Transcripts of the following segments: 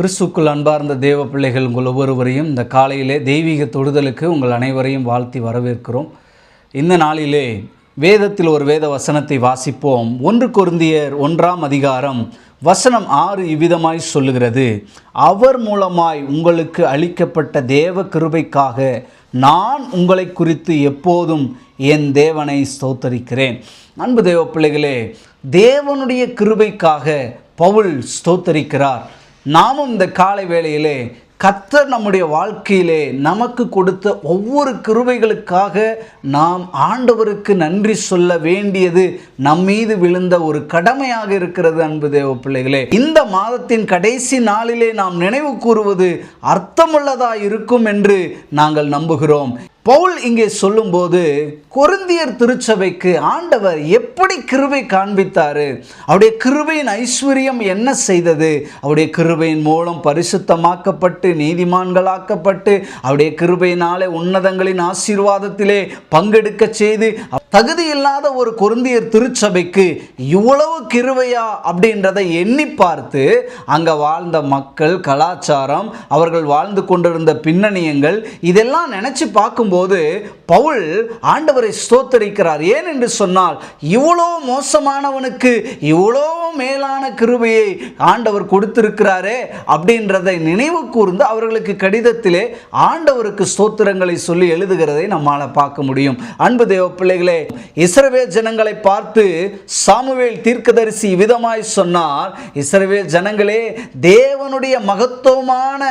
கிறிஸ்துக்குள் அன்பார்ந்த தேவ பிள்ளைகள் உங்கள் ஒவ்வொருவரையும் இந்த காலையிலே தெய்வீக தொடுதலுக்கு உங்கள் அனைவரையும் வாழ்த்தி வரவேற்கிறோம். இந்த நாளிலே வேதத்தில் ஒரு வேத வசனத்தை வாசிப்போம். ஒன்று கொருந்தியர் ஒன்றாம் அதிகாரம் வசனம் ஆறு இவ்விதமாய் சொல்லுகிறது. அவர் மூலமாய் உங்களுக்கு அளிக்கப்பட்ட தேவ கிருபைக்காக நான் உங்களை குறித்து எப்போதும் என் தேவனை ஸ்தோத்தரிக்கிறேன். அன்பு தேவ பிள்ளைகளே தேவனுடைய கிருபைக்காக பவுல் ஸ்தோத்தரிக்கிறார். நாமும் இந்த காலை வேளையிலே கத்தர் நம்முடைய வாழ்க்கையிலே நமக்கு கொடுத்த ஒவ்வொரு கிருவைகளுக்காக நாம் ஆண்டவருக்கு நன்றி சொல்ல வேண்டியது நம் மீது விழுந்த ஒரு கடமையாக இருக்கிறது அன்பு தேவ பிள்ளைகளே. இந்த மாதத்தின் கடைசி நாளிலே நாம் நினைவு கூறுவது அர்த்தமுள்ளதாக இருக்கும் என்று நாங்கள் நம்புகிறோம். பவுல் இங்கே சொல்லும்போது கொருந்தியர் திருச்சபைக்கு ஆண்டவர் எப்படி கிருபை காண்பித்தாரு? அவருடைய கிருபையின் ஐஸ்வர்யம் என்ன செய்தது? அவருடைய கிருபையின் மூலம் பரிசுத்தமாக்கப்பட்டு நீதிமான்களாக்கப்பட்டு அவருடைய கிருபையினாலே உன்னதங்களின் ஆசீர்வாதத்திலே பங்கெடுக்க செய்து தகுதி இல்லாத ஒரு குருந்தியர் திருச்சபைக்கு இவ்வளவு கிருவையா அப்படின்றதை எண்ணி பார்த்து அங்கே வாழ்ந்த மக்கள் கலாச்சாரம் அவர்கள் வாழ்ந்து கொண்டிருந்த பின்னணியங்கள் இதெல்லாம் நினச்சி பார்க்கும்போது பவுல் ஆண்டவரை ஸ்தோத்தரிக்கிறார். ஏன் என்று சொன்னால் இவ்வளோ மோசமானவனுக்கு இவ்வளோ மேலான கிருபையை ஆண்டவர் கொடுத்திருக்கிறாரே அப்படின்றதை நினைவு கூர்ந்து அவர்களுக்கு கடிதத்திலே ஆண்டவருக்கு ஸ்தோத்திரங்களை சொல்லி எழுதுகிறதை நம்மால் பார்க்க முடியும். அன்பு தேவ பிள்ளைகளே இஸ்ரவேல் ஜனங்களை பார்த்து சாமுவேல் தீர்க்கதரிசி விதமாய் சொன்னார் இஸ்ரவேல் ஜனங்களே தேவனுடைய மகத்துவமான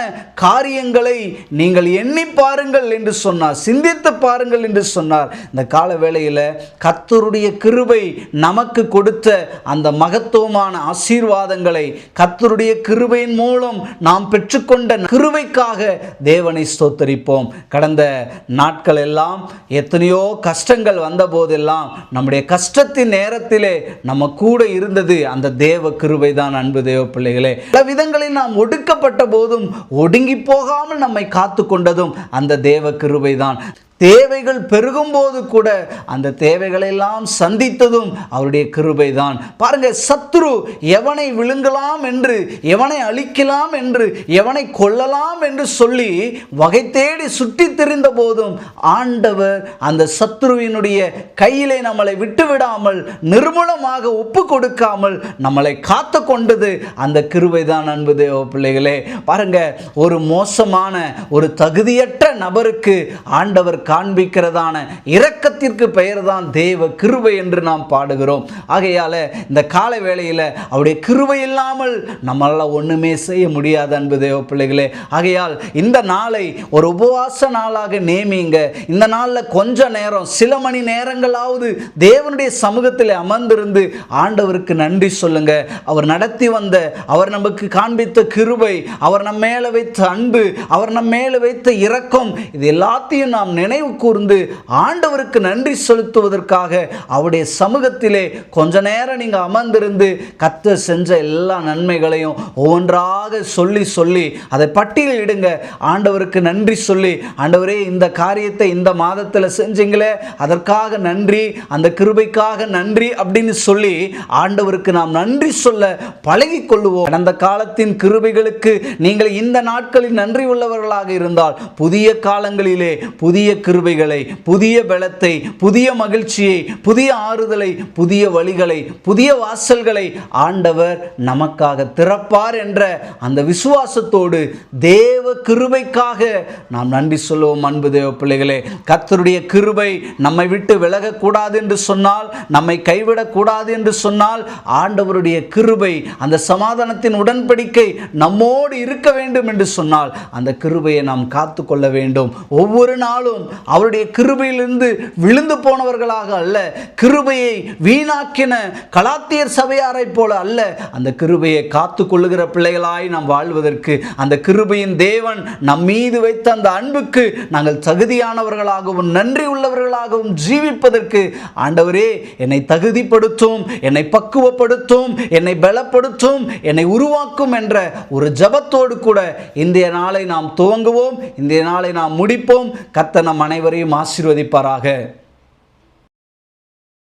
காரியங்களை நீங்கள் எண்ணி பாருங்கள் என்று சொன்னார் சிந்தித்து பாருங்கள் என்று சொன்னார். இந்த கால வேளையில் கத்தருடைய கிருபை நமக்கு கொடுத்த அந்த மகத்துவமான ஆசீர்வாதங்களை கத்தருடைய கிருபையின் மூலம் நாம் பெற்றுக்கொண்ட கிருபைக்காக தேவனை ஸ்தோத்தரிப்போம். கடந்த நாட்கள் எல்லாம் எத்தனையோ கஷ்டங்கள் வந்தபோது போதெல்லாம் நம்முடைய கஷ்டத்தின் நேரத்திலே நம்ம கூட இருந்தது அந்த தேவ கிருபை தான் அன்பு தேவ பிள்ளைகளே. பல விதங்களில் நாம் ஒடுக்கப்பட்ட போதும் ஒடுங்கி போகாமல் நம்மை காத்து கொண்டதும் அந்த தேவ கிருபை தான் தேவைகள் பெருகும்போது கூட அந்த தேவைகளெல்லாம் சந்தித்ததும் அவருடைய கிருபை தான் பாருங்க சத்ரு எவனை விழுங்கலாம் என்று எவனை அழிக்கலாம் என்று எவனை கொல்லலாம் என்று சொல்லி வகை தேடி சுற்றி திரிந்த போதும் ஆண்டவர் அந்த சத்ருவினுடைய கையிலே நம்மளை விட்டுவிடாமல் நிர்மூலமாக ஒப்பு கொடுக்காமல் நம்மளை காத்து கொண்டது அந்த கிருபை தான் அன்பு தேவ பிள்ளைகளே. பாருங்க ஒரு மோசமான ஒரு தகுதியற்ற நபருக்கு ஆண்டவர் காண்பிக்கிறதான இரக்கத்திற்கு பெயர் தான் தேவ கிருபை என்று நாம் பாடுகிறோம். ஆகையால் இந்த கால வேளையில் அவருடைய கிருபை இல்லாமல் நம்மளால் ஒன்றுமே செய்ய முடியாது அன்பு தேவ பிள்ளைகளே. ஆகையால் இந்த நாளை ஒரு உபவாச நாளாக நேமிங்க இந்த நாளில் கொஞ்ச நேரம் சில மணி நேரங்களாவது தேவனுடைய சமூகத்தில் அமர்ந்திருந்து ஆண்டவருக்கு நன்றி சொல்லுங்க. அவர் நடத்தி வந்த அவர் நமக்கு காண்பித்த கிருபை அவர் நம்ம மேலே வைத்த அன்பு அவர் நம்ம மேலே வைத்த இரக்கம் இது எல்லாத்தையும் நாம் நினைவு கூர்ந்து ஆண்டவருக்கு நன்றி செலுத்துவதற்காக அவருடைய சமூகத்திலே கொஞ்ச நேரம் நீங்கள் அமர்ந்திருந்து கத்த செஞ்ச எல்லா நன்மைகளையும் ஒவ்வொன்றாக சொல்லி சொல்லி அதை பட்டியலிடுங்க ஆண்டவருக்கு நன்றி சொல்லி ஆண்டவரே இந்த காரியத்தை இந்த மாதத்தில் செஞ்சீங்களே அதற்காக நன்றி அந்த கிருபைக்காக நன்றி அப்படின்னு சொல்லி ஆண்டவருக்கு நாம் நன்றி சொல்ல பழகி கொள்ளுவோம் கடந்த காலத்தின் கிருபைகளுக்கு நீங்கள் இந்த நாட்களில் நன்றி உள்ளவர்களாக இருந்தால் புதிய காலங்களிலே புதிய கிருபைகளை புதிய பலத்தை புதிய மகிழ்ச்சியை புதிய ஆறுதலை புதிய வழிகளை புதிய வாசல்களை ஆண்டவர் நமக்காக திறப்பார் என்ற அந்த விசுவாசத்தோடு தேவ கிருபைக்காக நாம் நன்றி சொல்லுவோம் அன்பு தேவ பிள்ளைகளே. கத்தருடைய கிருபை நம்மை விட்டு விலகக்கூடாது என்று சொன்னால் நம்மை கைவிடக்கூடாது என்று சொன்னால் ஆண்டவருடைய கிருபை அந்த சமாதானத்தின் உடன்படிக்கை நம்மோடு இருக்க வேண்டும் என்று சொன்னால் அந்த கிருபையை நாம் காத்து கொள்ள வேண்டும். ஒவ்வொரு நாளும் அவருடைய கிருபையிலிருந்து விழுந்து போனவர்களாக அல்ல கிருபையை வீணாக்கின கலாத்தியர் சபையாரை போல அல்ல. அந்த கிருபையை காத்து கொள்ளுகிற பிள்ளைகளாய் நாம் வாழ்வதற்கு அந்த கிருபையின் தேவன் நம் மீது வைத்த அந்த அன்புக்கு நாங்கள் தகுதியானவர்களாகவும் நன்றி உள்ளவர்களாகவும் ஜீவிப்பதற்கு ஆண்டவரே என்னை தகுதிப்படுத்தும் என்னை பக்குவப்படுத்தும் என்னை பலப்படுத்தும் என்னை உருவாக்கும் என்ற ஒரு ஜபத்தோடு கூட இந்திய நாளை நாம் துவங்குவோம் இந்திய நாளை நாம் முடிப்போம். கத்த நம் அனைவரையும் ஆசீர்வதிப்பாராக.